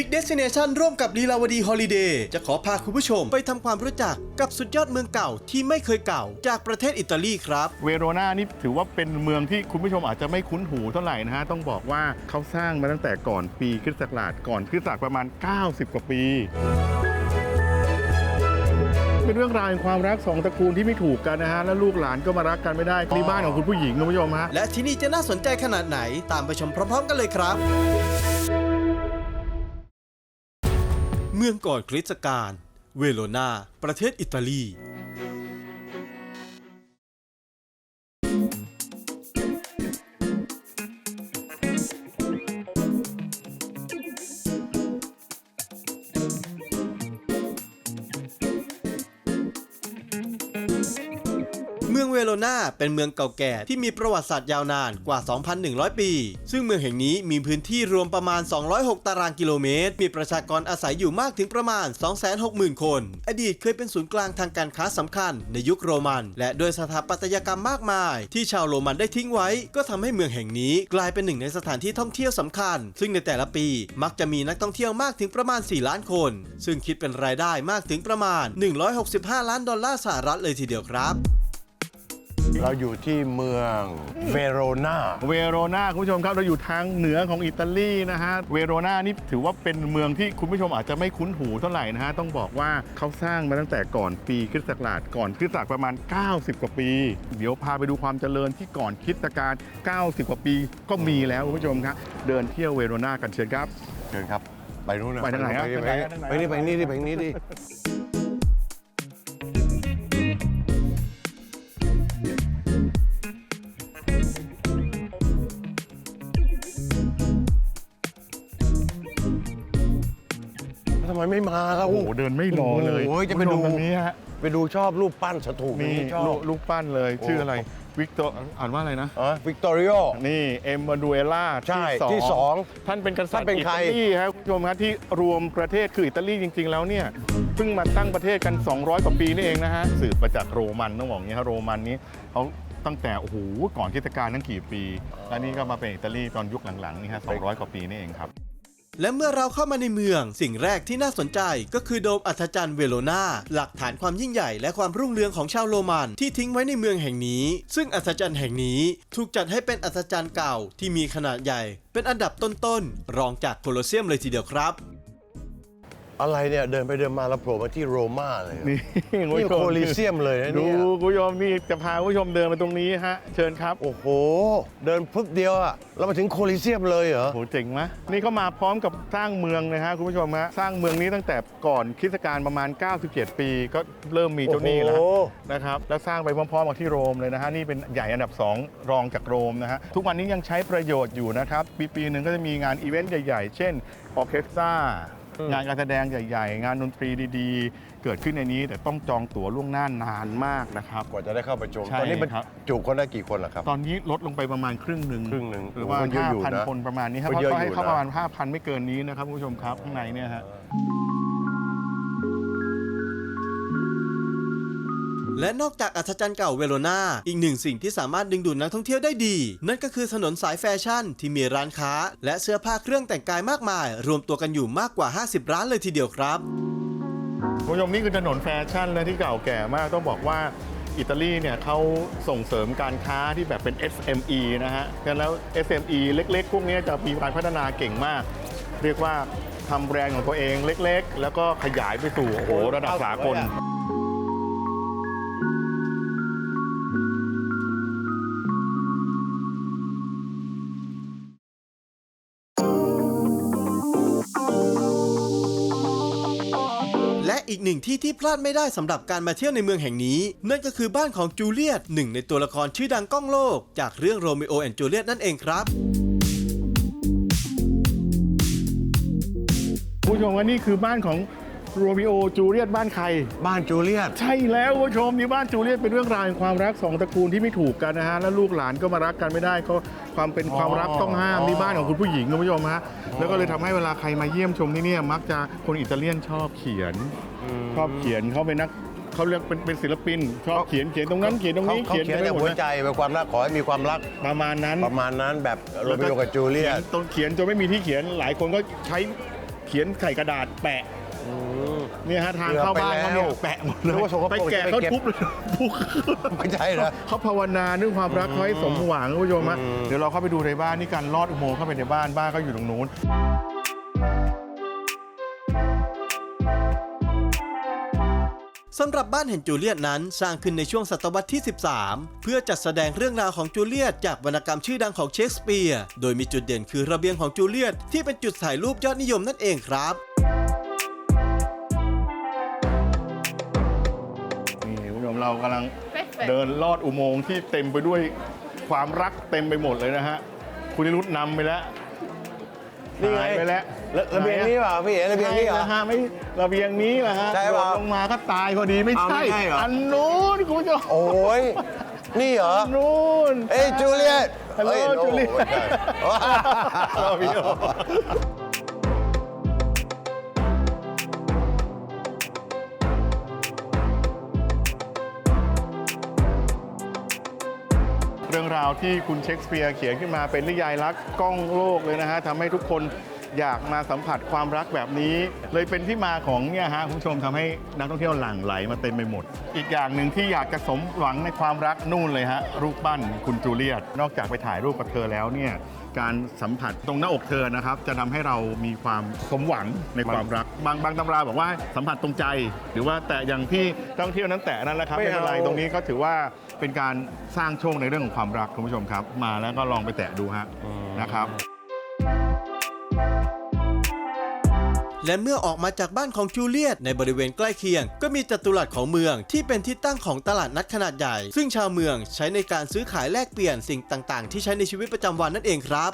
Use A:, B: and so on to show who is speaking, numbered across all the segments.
A: Big Destination ร่วมกับลีลาวดีฮอลิเดย์จะขอพาคุณผู้ชมไปทำความรู้จักกับสุดยอดเมืองเก่าที่ไม่เคยเก่า จากประเทศอิตาลีครับ
B: เวโรนานี่ถือว่าเป็นเมืองที่คุณผู้ชมอาจจะไม่คุ้นหูเท่าไหร่นะฮะ ต้องบอกว่าเขาสร้างมาตั้งแต่ก่อนปีคริสตศักราชก่อนคริสตศักราชประมาณ 90 กว่าปี เป็นเรื่องราวแห่งความรักสองตระกูลที่ไม่ถูกกันนะฮะ แล้วลูกหลานก็มารักกันไม่ได้นี่บ้านของคุณผู้หญิงคุณผู้ชมฮะ
A: และที่นี่จะน่าสนใจขนาดไหนตามไปชมพร้อม ๆ กันเลยครับ เมืองก่อนคริสตกาลเวโรนาประเทศอิตาลี วโรนาเป็นเมืองเก่าแก่ที่มีประวัติศาสตร์ยาวนานกว่า 2,100 ปี ซึ่งเมืองแห่งนี้มีพื้นที่รวมประมาณ 206 ตารางกิโลเมตร มีประชากรอาศัยอยู่มากถึงประมาณ 260,000 คน อดีตเคยเป็นศูนย์กลางทางการค้าสำคัญในยุคโรมัน และด้วยสถาปัตยกรรมมากมาย ที่ชาวโรมันได้ทิ้งไว้ ก็ทำให้เมืองแห่งนี้กลายเป็นหนึ่งในสถานที่ท่องเที่ยวสำคัญ ซึ่งในแต่ละปีมักจะมีนักท่องเที่ยวมากถึงประมาณ 4 ล้านคน ซึ่งคิดเป็นรายได้มากถึงประมาณ 165 ล้านดอลลาร์สหรัฐเลยทีเดียวครับ
C: เราอยู่ที่เมืองเวโรนา
B: เวโรนาคุณผู้ชมครับเราอยู่ทางเหนือของอิตาลีนะฮะเวโรนานี่ถือว่าเป็นเมืองที่คุณผู้ชมอาจจะไม่คุ้นหูเท่าไหร่นะฮะต้องบอกว่าเขาสร้างมาตั้งแต่ก่อนปีคริสตศักราชก่อนคริสตศักราชประมาณ 90 กว่าปี เดี๋ยวพาไปดูความเจริญที่ก่อนคริสตกาล90 กว่าปีก็มีแล้วคุณผู้ชมครับเดินเที่ยวเวโรนากันเชิญครับ
C: เชิญครับไปนู้นนะ
B: ไปทางไหนอะ
C: ไป
B: ไปทางไหนอะ
C: ไปนี่ไปนี่ดิไปนี่ดิ ทำไมไม่มาครับ
B: โอ้โหเดินไม่รอเลย
C: โอ้ยจะไปดู
B: คุณผู้ชมตรงนี้ฮะ
C: ไปดูชอบรูปปั้นสถูป
B: นี่
C: ชอบ
B: ลูกลูกปั้นเลย
C: โอ้
B: ชื่ออะไรวิกตอร์อ่านว่าอะไรนะ
C: อ๋อวิกตอริโอ
B: นี่เอ็มมาดูเอล่า
C: ใช่ที่สอง
B: ท่านเป็นกษัตริ
C: ท่าน
B: ย์
C: เป็น
B: อิ
C: ใคร
B: ตาลีครับคุณผู้ชมครับที่รวมประเทศคืออิตาลีจริง ๆ แล้วเนี่ยเพิ่งมาตั้งประเทศกัน 200 กว่าปีนี่เองนะฮะสืบมาจากโรมันต้องบอกอย่างนี้ฮะโรมันนี้เขาตั้งแต่โอ้โหก่อนคริสตกาลตั้งกี่ปี แล้วนี่ก็มาเป็นอิตาลีตอนยุคหลังๆนี่ฮะ200 กว่าปีนี่เองครับ
A: และเมื่อเราเข้ามาในเมือง สิ่งแรกที่น่าสนใจก็คือโดมอัศจรรย์เวโรนาหลักฐานความยิ่งใหญ่และความรุ่งเรืองของชาวโรมันที่ทิ้งไว้ในเมืองแห่งนี้ ซึ่งอัศจรรย์แห่งนี้ถูกจัดให้เป็นอัศจรรย์เก่าที่มีขนาดใหญ่ เป็นอันดับต้นๆรองจากโคลอสเซียมเลยทีเดียวครับ
C: อะไรเนี่ยเดินไปเดินมาแล้วโผล่มาที่โรม่าเลย
B: นี่
C: นี่โคลิเซียมเลยนะ
B: ดู
C: เนี่ย
B: คุณผู้ชมนี่จะพาคุณผู้ชมเดินมาตรงนี้ฮะ เชิญครับ
C: โอ้โห เดินปุ๊บเดียวอะเรามาถึงโคลิเซียมเลยเหรอ
B: โหเจ๋งไหมนี่เขามาพร้อมกับสร้างเมืองนะฮะคุณผู้ชมฮะสร้างเมืองนี้ตั้งแต่ก่อนคริสตกาลประมาณ 97 ปีก็เริ่มมีเจ้าหนี้แล้ว
C: โอ้โห
B: นะครับแล้วสร้างไปพร้อมๆกับที่โรมเลยนะฮะนี่เป็นใหญ่อันดับ 2 รองจากโรมนะฮะทุกวันนี้ยังใช้ประโยชน์อยู่นะครับปีปีๆหนึ่งก็จะมีงานอีเวนต์ใหญ่ ๆ เช่นออร์เคสตรา งานการแสดงใหญ่ ๆ งานดนตรีดีๆ เกิดขึ้นในนี้ แต่ต้องจองตั๋วล่วงหน้านานมากนะครับ
C: กว่าจะได้เข้าไปชม
B: ใช่
C: ตอนนี้มัน
B: ครับ
C: จุคนได้กี่คนล่ะครับ
B: ตอนนี้ลดลงไปประมาณครึ่งหนึ่ง
C: ครึ่งหนึ่ง
B: หรือว่า
C: โอ้โหก็เยอะอยู่นะ
B: 5,000 คนประมาณนี้ครับ
C: ก็
B: เขา
C: เยอะ
B: ก็ให้
C: อยู่
B: เข้า
C: นะ
B: ประมาณ5,000 ไม่เกินนี้นะครับคุณผู้ชมครับข้างในเนี่ยฮะ
A: และนอกจากอัศจรรย์เก่าเวโรนาอีกหนึ่งสิ่งที่สามารถดึงดูดนักท่องเที่ยวได้ดี นั่นก็คือถนนสายแฟชั่นที่มีร้านค้า และเสื้อผ้าเครื่องแต่งกายมากมาย รวมตัวกันอยู่มากกว่า 50 ร้านเลยทีเดียวครับ
B: คุณผู้ชมนี่คือถนนแฟชั่นเลยที่เก่าแก่มากต้องบอกว่าอิตาลีเนี่ยเขาส่งเสริมการค้าที่แบบเป็น SME นะฮะงั้นแล้ว SME เล็กๆ พวกนี้จะมีการพัฒนาเก่งมาก เรียกว่าทำแบรนด์ของตัวเองเล็กๆ แล้วก็ขยายไปสู่โอ้โหระดับสากล
A: อีกหนึ่งที่ที่พลาดไม่ได้สำหรับการมาเที่ยวในเมืองแห่งนี้ นั่นก็คือบ้านของจูเลียตหนึ่งในตัวละครชื่อดังก้องโลก จากเรื่องโรมิโอแอนจูเลียตนั่นเองครับ
B: คุณผู้ชมว่านี่คือบ้านของโรมิโอจูเลียตบ้านใคร
C: บ้านจูเลียต
B: ใช่แล้วคุณผู้ชมนี่บ้านจูเลียตเป็นเรื่องราวแห่งความรักสองตระกูลที่ไม่ถูกกันนะฮะแล้วลูกหลานก็มารักกันไม่ได้ก็ความเป็นความรักต้องห้ามนี่บ้านของคุณผู้หญิงคุณผู้ชมฮะแล้วก็เลยทำให้เวลาใครมาเยี่ยมชมที่เนี่ยมักจะคนอิตาเลียนชอบเขียน ชอบเขียนเขาเป็นนักเขาเรียกเป็นเป็นศิลปิน ชอบเขียนเขียนตรงนั้นเขียนตรง
C: เขา
B: นี้
C: เขาเขียน
B: ไป
C: แต่
B: หมด
C: หัว
B: เลย
C: ใจเป็นความรักขอให้มีความรัก
B: ประมาณนั้น
C: ประมาณนั้นแบบโรมิโอกับจูเลียต
B: ตรงเขียนจนไม่มีที่เขียนหลายคนก็ใช้เขียนใส่กระดาษแปะ
C: อืม
B: เนี่ยฮะทาง
C: เกือบ
B: เข้าบ้านเขาเนี่ย
C: ไปแล้ว
B: แปะหมดเลย
C: นึกว่าสกปรก
B: ไปแกะ
C: จะไป
B: เขา
C: เก็บ
B: ทุบเลยทุบ
C: ไม่ใช่นะ
B: เขาภาวนาเรื่องความรักเขาให้สมหวังคุณผู้ชมฮะ
C: อืม
B: เดี๋ยวเราเข้าไปดูในบ้านนี่การลอดอุโมงค์เข้าไปในบ้านบ้านก็อยู่ตรงนู้น
A: สำหรับบ้านแห่งจูเลียตนั้นสร้างขึ้นในช่วงศตวรรษที่ 13 เพื่อจัดแสดงเรื่องราวของจูเลียตจากวรรณกรรมชื่อดังของเชคสเปียร์ โดยมีจุดเด่นคือระเบียงของจูเลียตที่เป็นจุดถ่ายรูปยอดนิยมนั่นเองครับ
B: นี่คุณผู้ชมเรากำลัง
D: Perfect.
B: เดินลอดอุโมงค์ที่เต็มไปด้วยความรักเต็มไปหมดเลยนะฮะ คุณนิรุตนำไปแล้ว
C: นี่ไง
B: หายไปแล้ว
C: ระระเบียงนี้เปล่าพี่เอ๋ระเบียงนี้เหรอ
B: ใช่นะฮะไม่ระเบียงนี้แหละฮะ
C: ใช่
B: โด
C: เปล่า
B: ดลงมาก็ตายพอดีไม่
C: อ้าว
B: ใช่
C: ไม่ใช่เหรออั
B: อันนู้นคุณผู้ชม
C: โอ้ยนี่เหรอ
B: อันนู้น
C: เอ้ยจูเลียต
B: ฮัลโหล
C: อ้ยโจู
B: เลียต
C: ไม่ใช่
B: เราพี่โอ ราวที่คุณเชคสเปียร์เขียนขึ้นมาเป็นนิยายรักกล้องโลกเลยนะฮะทำให้ทุกคนอยากมาสัมผัสความรักแบบนี้ เลยเป็นที่มาของเนี่ยฮะคุณผู้ชมทำให้นักท่องเที่ยวหลั่งไหลมาเต็มไปหมด อีกอย่างหนึ่งที่อยากจะสมหวังในความรักนู่นเลยฮะรูปปั้นคุณจูเลียตนอกจากไปถ่ายรูปกับเธอแล้วเนี่ย การสัมผัสตรงหน้าอกเธอนะครับ จะทำให้เรามีความสมหวังในความรัก บางบางตำราบอกว่าสัมผัสตรงใจ หรือว่าแต่อย่างที่นักท่องเที่ยวนั้นแตะนั่นแหละครับ
C: ไม่
B: ไม่เป็นไร
C: เอา
B: ตรงนี้ก็ถือว่าเป็นการสร้างโชคในเรื่องของความรักคุณผู้ชมครับ มาแล้วก็ลองไปแตะดูฮะนะครับ
A: และเมื่อออกมาจากบ้านของจูเลียตในบริเวณใกล้เคียง ก็มีจัตุรัสของเมืองที่เป็นที่ตั้งของตลาดนัดขนาดใหญ่ ซึ่งชาวเมืองใช้ในการซื้อขายแลกเปลี่ยนสิ่งต่าง ๆ ที่ใช้ในชีวิตประจำวันนั่นเองครับ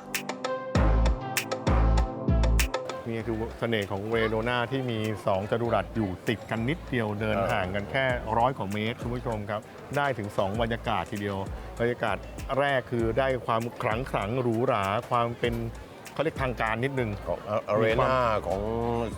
B: นี่คือเสน่ห์ของเวโรนาที่มี 2จัตุรัสอยู่ติดกันนิดเดียวเดินห่างกันแค่ร้อยกว่าเมตรคุณผู้ชมครับ ได้ถึง 2 บรรยากาศทีเดียว บรรยากาศแรกคือได้ความขลังขลังหรูหราความเป็น เขาเรียกทางการนิดนึง
C: ของอารีนาของ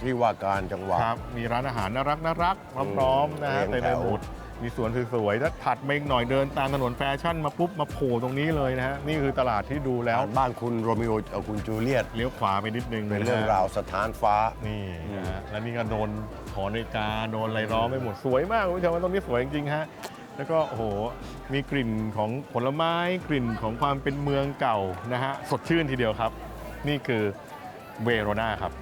C: ที่ว่าการจังหวัด
B: ครับ มีร้านอาหารน่ารักน่ารักพร้อมๆนะฮะ
C: เรี
B: เต็
C: ย
B: ม
C: ง
B: ไป
C: แถว
B: หมดมีสวนสวยๆแล้วถัดมาอีกหน่อยเดินตามถนนแฟชั่นมาปุ๊บมาโผล่ตรงนี้เลยนะฮะ นี่คือตลาดที่ดูแล้ว
C: บ้านคุณโรมิโอกับคุณจูเลียต
B: เลี้ยวขวาไปนิดนึง
C: เป็น
B: นะ
C: เรื่อง
B: ฮะ
C: ราวสถานฟ้า
B: นี่นะฮะแล้วนี่ก็โดนหอนาฬิกาโดนอะไรล้อมไปหมดสวยมากคุณผู้ชมว่าตรงนี้สวยจริงๆฮะแล้วก็โอ้โหมีกลิ่นของผลไม้กลิ่นของความเป็นเมืองเก่านะฮะสดชื่นทีเดียวครับ นี่คือเวโรนาครับ